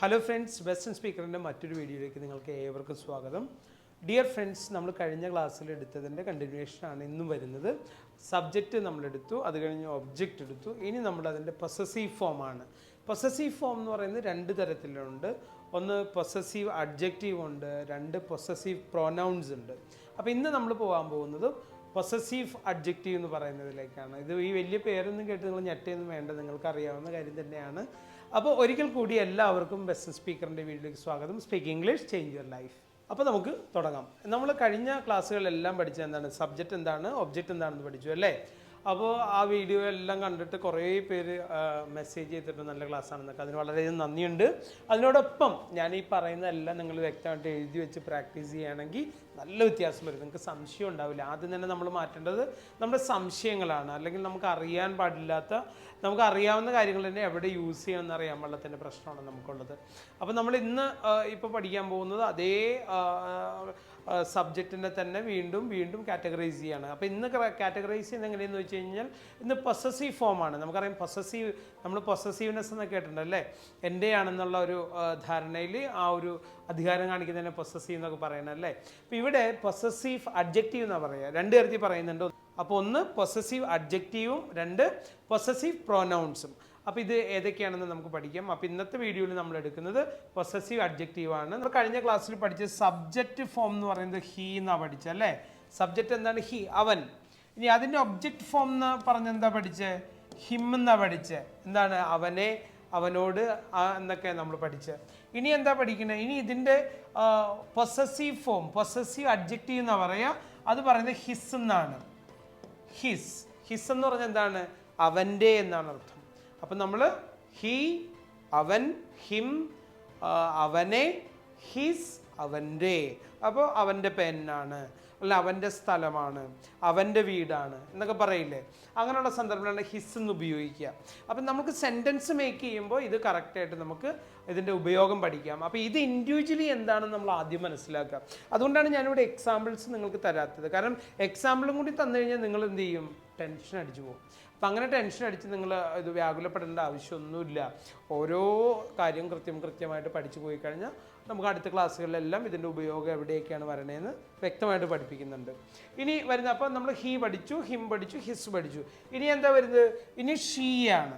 Hello friends western സ്പീക്കറിന്റെ മറ്റൊരു വീഡിയോയിലേക്ക് നിങ്ങൾക്ക് ഏവർക്കും സ്വാഗതം. ഡിയർ ഫ്രണ്ട്സ് നമ്മൾ കഴിഞ്ഞ ക്ലാസ്സിൽ എടുത്തതിന്റെ കണ്ടിന്യൂഷനാണ് ഇന്നും വരുന്നത്. സബ്ജക്റ്റ് നമ്മളെടുത്തു അത് കഴിഞ്ഞ് ഒബ്ജക്റ്റ് എടുത്തു. ഇനി നമ്മൾ അതിന്റെ പൊസസീവ് ഫോമാണ് പൊസസീവ് ഫോം എന്ന് പറയുന്നത് രണ്ട് തരത്തിലുണ്ട്. ഒന്ന് പൊസസീവ് അഡ്ജക്റ്റീവ് ഉണ്ട് രണ്ട് പൊസസീവ് പ്രൊനൗൺസ് ഉണ്ട്. അപ്പോൾ ഇന്ന് നമ്മൾ പോകാൻ പോകുന്നത് പൊസസീവ് അഡ്ജക്റ്റീവ് എന്ന് പറയുന്നതിലേക്കാണ്. ഇത് ഈ വലിയ പേരൊന്നും കേട്ട് നിങ്ങൾ ഞെട്ടിയൊന്നും വേണ്ട നിങ്ങൾക്ക് അറിയാവുന്ന കാര്യം തന്നെയാണ്. അപ്പോൾ ഒരിക്കൽ കൂടി എല്ലാവർക്കും ബെസ്റ്റ് സ്പീക്കറിന്റെ വീഡിയോയിലേക്ക് സ്വാഗതം. Speak English change your life അപ്പോൾ നമുക്ക് തുടങ്ങാം. നമ്മൾ കഴിഞ്ഞ ക്ലാസ്സുകളിലെല്ലാം പഠിച്ചത് എന്താണ്? സബ്ജക്റ്റ് എന്താണ്? ഒബ്ജക്റ്റ് എന്താണെന്ന് പഠിച്ചു അല്ലേ? അപ്പോൾ ആ വീഡിയോ എല്ലാം കണ്ടിട്ട് കുറേ പേര് മെസ്സേജ് ചെയ്തിട്ട് നല്ല ക്ലാസ് ആണെന്നൊക്കെ. അതിന് വളരെയധികം നന്ദിയുണ്ട്. അതിനോടൊപ്പം ഞാൻ ഈ പറയുന്നതെല്ലാം നിങ്ങൾ വ്യക്തമായിട്ട് എഴുതി വെച്ച് പ്രാക്ടീസ് ചെയ്യുകയാണെങ്കിൽ നല്ല വ്യത്യാസം വരും. നിങ്ങൾക്ക് സംശയം ഉണ്ടാവില്ല. ആദ്യം തന്നെ നമ്മൾ മാറ്റേണ്ടത് നമ്മുടെ സംശയങ്ങളാണ്. അല്ലെങ്കിൽ നമുക്ക് അറിയാൻ പാടില്ലാത്ത നമുക്ക് അറിയാവുന്ന കാര്യങ്ങൾ തന്നെ എവിടെ യൂസ് ചെയ്യണമെന്ന് അറിയാൻ പാടില്ലാത്തതിന്റെ പ്രശ്നമാണ് നമുക്കുള്ളത്. അപ്പോൾ നമ്മൾ ഇന്ന് ഇപ്പോൾ പഠിക്കാൻ പോകുന്നത് അതേ സബ്ജക്റ്റിനെ തന്നെ വീണ്ടും വീണ്ടും കാറ്റഗറൈസ് ചെയ്യാണ്. അപ്പോൾ ഇന്ന് കാറ്റഗറൈസ് ചെയ്യുന്നത് എങ്ങനെയെന്ന് വെച്ച് കഴിഞ്ഞാൽ ഇന്ന് പൊസസീവ് ഫോമാണ് നമുക്കറിയാം പൊസസീവ് നമ്മൾ പൊസസീവ്നെസ് എന്നൊക്കെ കേട്ടിട്ടുണ്ട് അല്ലേ? എന്റെ ആണെന്നുള്ള ഒരു ധാരണയിൽ ആ ഒരു അധികാരം കാണിക്കുന്നതിനെ പൊസസീവ് എന്നൊക്കെ പറയണം അല്ലേ? അപ്പോൾ ഇവിടെ പൊസസീവ് അഡ്ജക്റ്റീവ് എന്നാണ് പറയുക. രണ്ട് തരത്തിൽ പറയുന്നുണ്ട്. അപ്പോൾ ഒന്ന് പൊസസീവ് അഡ്ജക്റ്റീവും രണ്ട് പൊസസീവ് പ്രൊനൗൺസും അപ്പോൾ ഇത് ഏതൊക്കെയാണെന്ന് നമുക്ക് പഠിക്കാം. അപ്പോൾ ഇന്നത്തെ വീഡിയോയിൽ നമ്മൾ എടുക്കുന്നത് പൊസസീവ് അഡ്ജക്റ്റീവ് ആണ്. നമ്മൾ കഴിഞ്ഞ ക്ലാസ്സിൽ പഠിച്ച സബ്ജക്റ്റ് ഫോം എന്ന് പറയുന്നത് ഹീ എന്നാണ് പഠിച്ചത് അല്ലേ? സബ്ജക്റ്റ് എന്താണ്? ഹി അവൻ. ഇനി അതിന്റെ ഒബ്ജക്റ്റ് ഫോം എന്ന് പറഞ്ഞ എന്താ പഠിച്ചത് ഹിം എന്നാ പഠിച്ചത് എന്താണ്? അവനെ അവനോട് എന്നൊക്കെ നമ്മൾ പഠിച്ചത് ഇനി എന്താ പഠിക്കുന്നത് ഇനി ഇതിന്റെ പൊസസീവ് ഫോം പൊസസീവ് അഡ്ജക്റ്റീവ് എന്നാ പറയുക അത് പറയുന്നത് ഹിസ് എന്നാണ്. ഹിസ് ഹിസ് എന്ന് പറഞ്ഞാൽ എന്താണ്? അവന്റെ എന്നാണ് അർത്ഥം. അപ്പം നമ്മൾ ഹി അവൻ ഹിം അവനെ ഹിസ് അവന്റെ അപ്പോൾ അവന്റെ പെന്നാണ് അല്ല അവന്റെ സ്ഥലമാണ് അവന്റെ വീടാണ് എന്നൊക്കെ പറയില്ലേ? അങ്ങനെയുള്ള സന്ദർഭങ്ങളാണ് ഹിസ് എന്ന് ഉപയോഗിക്കുക. അപ്പം നമുക്ക് സെന്റൻസ് മേക്ക് ചെയ്യുമ്പോൾ ഇത് കറക്റ്റായിട്ട് നമുക്ക് ഇതിന്റെ ഉപയോഗം പഠിക്കാം. അപ്പോൾ ഇത് ഇൻഡിവിജ്വലി എന്താണെന്ന് നമ്മൾ ആദ്യം മനസ്സിലാക്കുക. അതുകൊണ്ടാണ് ഞാനിവിടെ എക്സാമ്പിൾസ് നിങ്ങൾക്ക് തരാത്തത്. കാരണം എക്സാമ്പിളും കൂടി തന്നു കഴിഞ്ഞാൽ നിങ്ങൾ എന്ത് ചെയ്യും? ടെൻഷൻ അടിച്ചു പോകും. അപ്പം അങ്ങനെ ടെൻഷൻ അടിച്ച് നിങ്ങൾ ഇത് വ്യാകുലപ്പെടേണ്ട ആവശ്യമൊന്നുമില്ല. ഓരോ കാര്യം കൃത്യം കൃത്യമായിട്ട് പഠിച്ചു പോയി കഴിഞ്ഞാൽ നമുക്ക് അടുത്ത ക്ലാസ്സുകളിലെല്ലാം ഇതിന്റെ ഉപയോഗം എവിടെയൊക്കെയാണ് വരണേന്ന് വ്യക്തമായിട്ട് പഠിപ്പിക്കുന്നുണ്ട്. ഇനി വരുന്ന അപ്പം നമ്മൾ ഹി പഠിച്ചു ഹിം പഠിച്ചു ഹിസ് പഠിച്ചു. ഇനി എന്താ വരുന്നത്? ഇനി ഷീ ആണ്.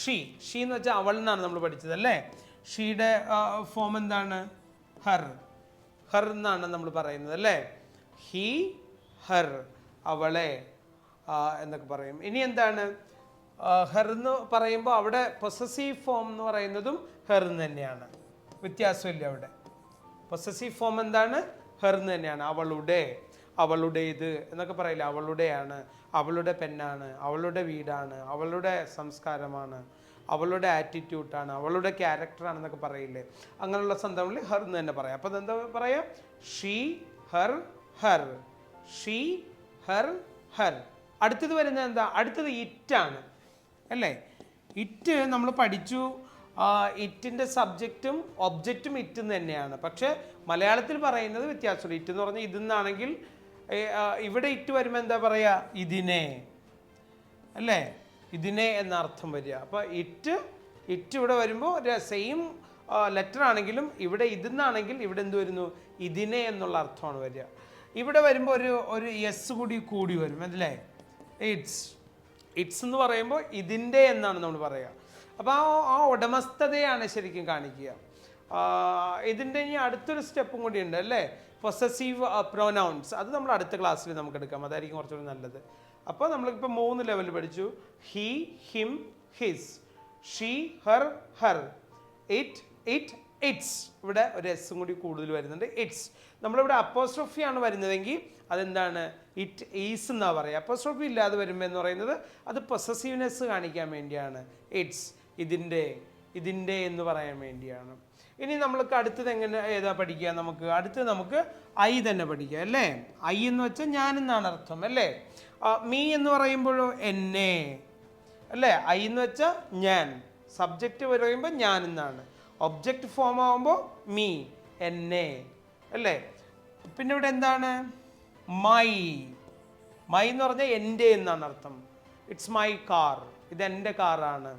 ഷീ ഷീ എന്ന് വെച്ചാൽ അവൾ എന്നാണ് നമ്മൾ പഠിച്ചത് അല്ലേ? ഷീയുടെ ഫോം എന്താണ്? ഹർ ഹർ എന്നാണ് നമ്മൾ പറയുന്നത് അല്ലേ? ഹി ഹർ അവളെ. എന്നൊക്കെ പറയും. ഇനി എന്താണ്? ഹെർ എന്ന് പറയുമ്പോൾ അവിടെ പൊസസീവ് ഫോം എന്ന് പറയുന്നതും ഹെർ എന്ന് തന്നെയാണ്. വ്യത്യാസമില്ല അവിടെ. പൊസസീവ് ഫോം എന്താണ്? ഹെർ എന്ന് തന്നെയാണ്. അവളുടെ അവളുടേത് എന്നൊക്കെ പറയില്ല? അവളുടെയാണ്. അവളുടെ പെണ്ണാണ്. അവളുടെ വീടാണ്. അവളുടെ സംസ്കാരമാണ്. അവളുടെ ആറ്റിറ്റ്യൂട്ടാണ് അവളുടെ ക്യാരക്ടറാണെന്നൊക്കെ പറയില്ലേ? അങ്ങനെയുള്ള സന്ദർഭങ്ങളിൽ ഹെർ എന്ന് തന്നെ പറയാം. അപ്പം എന്താ പറയാം? She her her she her her അടുത്തത് വരുന്നത് എന്താ? അടുത്തത് ഇറ്റാണ് അല്ലേ? ഇറ്റ് നമ്മൾ പഠിച്ചു. ഇറ്റിന്റെ സബ്ജക്റ്റും ഒബ്ജക്റ്റും ഇറ്റ് തന്നെയാണ്. പക്ഷേ മലയാളത്തിൽ പറയുന്നത് വ്യത്യാസമുണ്ട്. ഇറ്റ് എന്ന് പറഞ്ഞാൽ ഇതെന്നാണെങ്കിൽ ഇവിടെ ഇറ്റ് വരുമ്പോൾ എന്താ പറയുക? ഇതിനെ. അല്ലേ? ഇതിനെ എന്ന അർത്ഥം വരിക. അപ്പോൾ ഇറ്റ് ഇറ്റ് ഇവിടെ വരുമ്പോൾ സെയിം ലെറ്റർ ആണെങ്കിലും ഇവിടെ ഇതെന്നാണെങ്കിൽ ഇവിടെ എന്ത് വരുന്നു? ഇതിനെ എന്നുള്ള അർത്ഥമാണ് വരിക. ഇവിടെ വരുമ്പോൾ ഒരു ഒരു എസ് കൂടി കൂടി വരും. അല്ലേ? ഇറ്റ്സ് ഇറ്റ്സ് എന്ന് പറയുമ്പോൾ ഇതിന്റെ എന്നാണ് നമ്മൾ പറയുക അപ്പോൾ ആ ആ ഉടമസ്ഥതയാണ് ശരിക്കും കാണിക്കുക. ഇതിന്റെ ഇനി അടുത്തൊരു സ്റ്റെപ്പും കൂടി ഉണ്ട് അല്ലേ? പൊസസീവ് പ്രൊനൗൺസ് അത് നമ്മൾ അടുത്ത ക്ലാസ്സിൽ നമുക്ക് എടുക്കാം. അതായിരിക്കും കുറച്ചുകൂടി നല്ലത്. അപ്പോൾ നമ്മളിപ്പോൾ മൂന്ന് ലെവൽ പഠിച്ചു. He him his she her her it it its. ഇവിടെ ഒരു എസ്സും കൂടി കൂടുതൽ വരുന്നുണ്ട്. ഇറ്റ്സ്. നമ്മളിവിടെ അപ്പോസ്ട്രോഫി ആണ് വരുന്നതെങ്കിൽ അതെന്താണ്? ഇറ്റ് ഈസ് എന്നാ പറയുക അപ്പോസ്ട്രോഫി ഇല്ലാതെ വരുമ്പോൾ എന്ന് പറയുന്നത് അത് പൊസസീവ്നെസ് കാണിക്കാൻ വേണ്ടിയാണ്. ഇറ്റ്സ്. ഇതിന്റെ ഇതിന്റെ എന്ന് പറയാൻ വേണ്ടിയാണ്. ഇനി നമ്മൾക്ക് അടുത്തത് എങ്ങനെ ഏതാ പഠിക്കുക നമുക്ക്? അടുത്തത് നമുക്ക് ഐ തന്നെ പഠിക്കുക അല്ലേ? ഐ എന്ന് വെച്ചാൽ ഞാൻ എന്നാണ് അർത്ഥം അല്ലേ? മീ എന്ന് പറയുമ്പോഴോ? എന്നെ. അല്ലേ? ഐ എന്ന് വെച്ചാൽ ഞാൻ. സബ്ജക്റ്റ് പറയുമ്പോൾ ഞാൻ എന്നാണ്. ഒബ്ജക്റ്റ് ഫോം ആവുമ്പോൾ മീ എന്നെ അല്ലേ? പിന്നെ ഇവിടെ എന്താണ്? മൈ മൈ എന്ന് പറഞ്ഞാൽ എന്റെ എന്നാണ് അർത്ഥം. ഇറ്റ്സ് മൈ കാർ ഇതെന്റെ കാറാണ്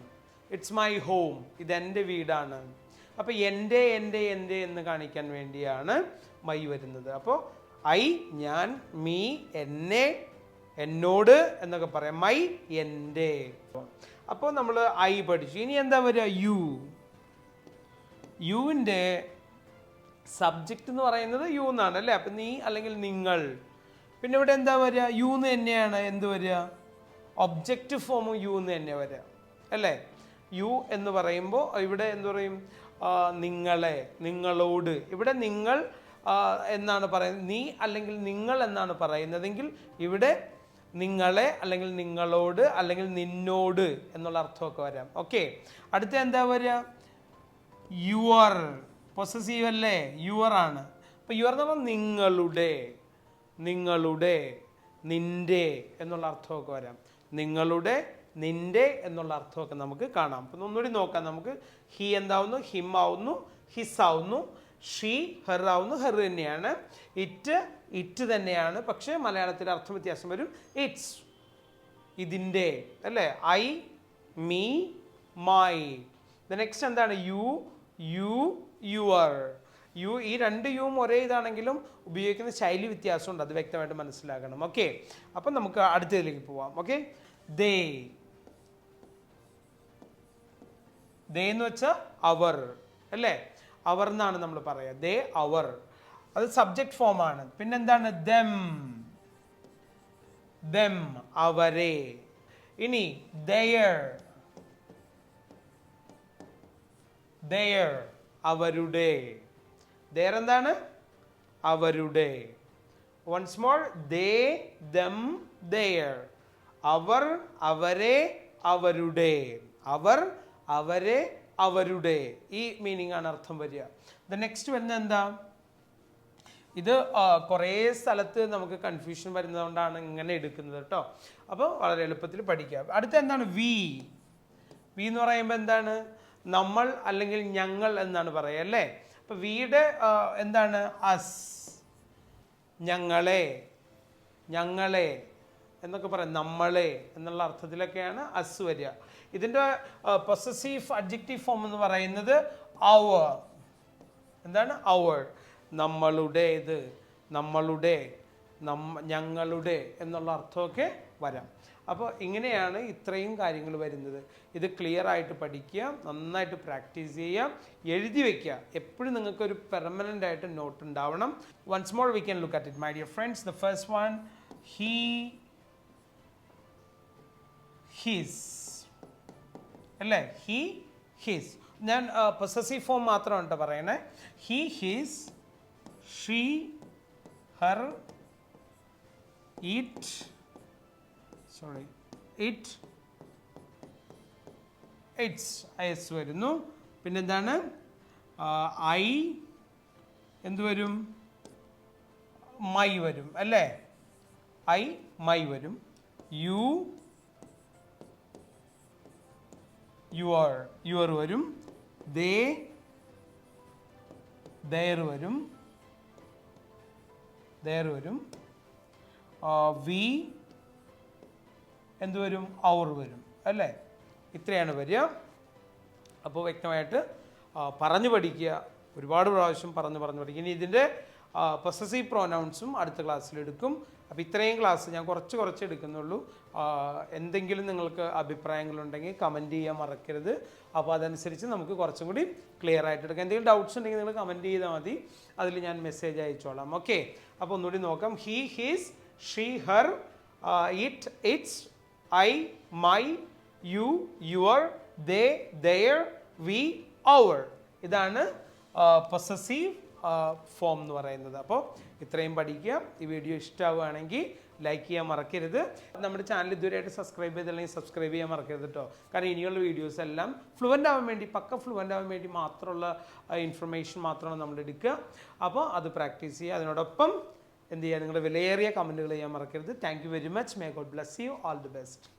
ഇറ്റ്സ് മൈ ഹോം ഇതെന്റെ വീടാണ്. അപ്പോൾ എന്റെ എന്റെ എന്റെ എന്ന് കാണിക്കാൻ വേണ്ടിയാണ് മൈ വരുന്നത്. അപ്പോൾ ഐ ഞാൻ മീ എന്നെ എന്നോട് എന്നൊക്കെ പറയാം. മൈ എന്റെ. അപ്പോൾ നമ്മൾ ഐ പഠിച്ചു. ഇനി എന്താ വരിക? യു യുവിന്റെ സബ്ജക്റ്റ് എന്ന് പറയുന്നത് യു എന്നാണ് അല്ലേ? അപ്പം നീ അല്ലെങ്കിൽ നിങ്ങൾ. പിന്നെ ഇവിടെ എന്താ വരിക? യു എന്ന് തന്നെയാണ്. എന്ത് വരിക? ഒബ്ജക്റ്റ് ഫോമും യു എന്ന് തന്നെ വരിക. അല്ലേ? യു എന്ന് പറയുമ്പോൾ ഇവിടെ എന്ത് പറയും? നിങ്ങളെ നിങ്ങളോട്. ഇവിടെ നിങ്ങൾ എന്നാണ് പറയുന്നത്. നീ അല്ലെങ്കിൽ നിങ്ങൾ എന്നാണ് പറയുന്നതെങ്കിൽ ഇവിടെ നിങ്ങളെ അല്ലെങ്കിൽ നിങ്ങളോട് അല്ലെങ്കിൽ നിന്നോട് എന്നുള്ള അർത്ഥമൊക്കെ വരാം. ഓക്കെ അടുത്ത എന്താ വരിക? യുവർ പൊസസീവ് അല്ലേ? യുവർ ആണ്. അപ്പോൾ യുവർ എന്ന് പറഞ്ഞാൽ നിങ്ങളുടെ നിങ്ങളുടെ നിന്റെ എന്നുള്ള അർത്ഥമൊക്കെ വരാം. നിങ്ങളുടെ നിന്റെ എന്നുള്ള അർത്ഥമൊക്കെ നമുക്ക് കാണാം. അപ്പം ഒന്നുകൂടി നോക്കാം നമുക്ക്. ഹി എന്താവുന്നു? ഹിം ആവുന്നു. ഹിസ് ആവുന്നു. ഷീ ഹെർ ആവുന്നു. ഹെർ തന്നെയാണ്. ഇറ്റ് ഇറ്റ് തന്നെയാണ്. പക്ഷേ മലയാളത്തിൽ അർത്ഥം വ്യത്യാസം വരും. ഇറ്റ്സ് ഇതിന്റെ അല്ലേ? I me my the next എന്താണ്? You you you are. You ഈ രണ്ട് യുവും ഒരേ ഇതാണെങ്കിലും ഉപയോഗിക്കുന്ന ശൈലി വ്യത്യാസമുണ്ട്. അത് വ്യക്തമായിട്ട് മനസ്സിലാക്കണം. ഓക്കെ അപ്പം നമുക്ക് അടുത്തതിലേക്ക് പോവാം. ഓക്കെ ദേ ദേ എന്ന് വെച്ചാൽ അവർ. അല്ലേ? അവർ എന്നാണ് നമ്മൾ പറയുക ദേ അവർ. അത് സബ്ജക്റ്റ് ഫോമാണ് പിന്നെന്താണ്? ദം ദം അവരെ. ഇനി ദയർ ദയർ അവരുടെ. ദയർ എന്താണ്? അവരുടെ. Once more they them their അവർ അവരെ അവരുടെ. അവർ അവരെ അവരുടെ. ഈ മീനിങ് ആണ് അർത്ഥം വരിക. ദ നെക്സ്റ്റ് വരുന്നത് എന്താ? ഇത് കുറേ സ്ഥലത്ത് നമുക്ക് കൺഫ്യൂഷൻ വരുന്നതുകൊണ്ടാണ് ഇങ്ങനെ എടുക്കുന്നത് കേട്ടോ. അപ്പോൾ വളരെ എളുപ്പത്തിൽ പഠിക്കാം. അടുത്ത എന്താണ്? വി വി എന്ന് പറയുമ്പോൾ എന്താണ്? നമ്മൾ അല്ലെങ്കിൽ ഞങ്ങൾ എന്നാണ് പറയുക അല്ലേ? അപ്പോൾ വീട് എന്താണ്? അസ്. ഞങ്ങളെ. ഞങ്ങളെ. എന്നൊക്കെ പറയാം നമ്മളെ എന്നുള്ള അർത്ഥത്തിലൊക്കെയാണ് അസ് വരിക. ഇതിന്റെ പൊസസീവ് അഡ്ജക്റ്റീവ് ഫോം എന്ന് പറയുന്നത് അവർ എന്താണ്? അവർ നമ്മളുടേത്. നമ്മളുടെ. നമ്മ ഞങ്ങളുടെ എന്നുള്ള അർത്ഥമൊക്കെ വരാം. അപ്പോൾ ഇങ്ങനെയാണ് ഇത്രയും കാര്യങ്ങൾ വരുന്നത്. ഇത് ക്ലിയർ ആയിട്ട് പഠിക്കുക നന്നായിട്ട് പ്രാക്ടീസ് ചെയ്യുക എഴുതി വയ്ക്കുക എപ്പോഴും നിങ്ങൾക്കൊരു പെർമനന്റ് ആയിട്ട് നോട്ട് ഉണ്ടാവണം. Once more we can look at it my dear friends the first one he his അല്ലേ? ഹി ഹീസ് ഞാൻ പൊസസീവ് ഫോം മാത്രമാണ് കേട്ടോ പറയണേ. He his she her it sorry it its S വരുന്നു. പിന്നെന്താണ്? ഐ. എന്ത് വരും? മൈ വരും. അല്ലേ? ഐ മൈ വരും. യു. യുവർ യുവർ വരും. ദേ. ദയർ വരും. ദയർ വരും. വി എന്ത് വരും? ഔർ വരും. അല്ലേ? ഇത്രയാണ് വരിക അപ്പോൾ വ്യക്തമായിട്ട് പറഞ്ഞു പഠിക്കുക. ഒരുപാട് പ്രാവശ്യം പറഞ്ഞു പറഞ്ഞു പഠിക്കുക. ഇനി ഇതിന്റെ പൊസസീവ് പ്രോനൗൺസും അടുത്ത ക്ലാസ്സിലെടുക്കും അപ്പോൾ ഇത്രയും ക്ലാസ് ഞാൻ കുറച്ച് കുറച്ച് എടുക്കുന്നുള്ളൂ. എന്തെങ്കിലും നിങ്ങൾക്ക് അഭിപ്രായങ്ങളുണ്ടെങ്കിൽ കമന്റ് ചെയ്യാൻ മറക്കരുത്. അപ്പോൾ അതനുസരിച്ച് നമുക്ക് കുറച്ചും കൂടി ക്ലിയർ ആയിട്ട് എടുക്കാം. എന്തെങ്കിലും ഡൗട്ട്സ് ഉണ്ടെങ്കിൽ നിങ്ങൾ കമന്റ് ചെയ്താൽ മതി. അതിൽ ഞാൻ മെസ്സേജ് അയച്ചോളാം. ഓക്കെ അപ്പോൾ ഒന്നുകൂടി നോക്കാം. He his she her it its I my you your they their we our ഇതാണ് പൊസസീവ് ഫോം എന്ന് പറയുന്നത്. അപ്പോൾ ഇത്രയും പഠിക്കുക. ഈ വീഡിയോ ഇഷ്ടമാവുകയാണെങ്കിൽ ലൈക്ക് ചെയ്യാൻ മറക്കരുത്. നമ്മുടെ ചാനൽ ഇതുവരെയായിട്ട് സബ്സ്ക്രൈബ് ചെയ്തില്ലെങ്കിൽ സബ്സ്ക്രൈബ് ചെയ്യാൻ മറക്കരുത് കേട്ടോ കാരണം ഇനിയുള്ള വീഡിയോസ് എല്ലാം ഫ്ലുവന്റ് ആവാൻ വേണ്ടി പക്ക ഫ്ലുവന്റ് ആവാൻ വേണ്ടി മാത്രമുള്ള ഇൻഫർമേഷൻ മാത്രമാണ് നമ്മൾ എടുക്കുക. അപ്പോൾ അത് പ്രാക്ടീസ് ചെയ്യുക. അതിനോടൊപ്പം എന്ത് ചെയ്യുക നിങ്ങളുടെ വിലയേറിയ കമന്റുകൾ ചെയ്യാൻ മറക്കരുത്. Thank you very much may God bless you all the best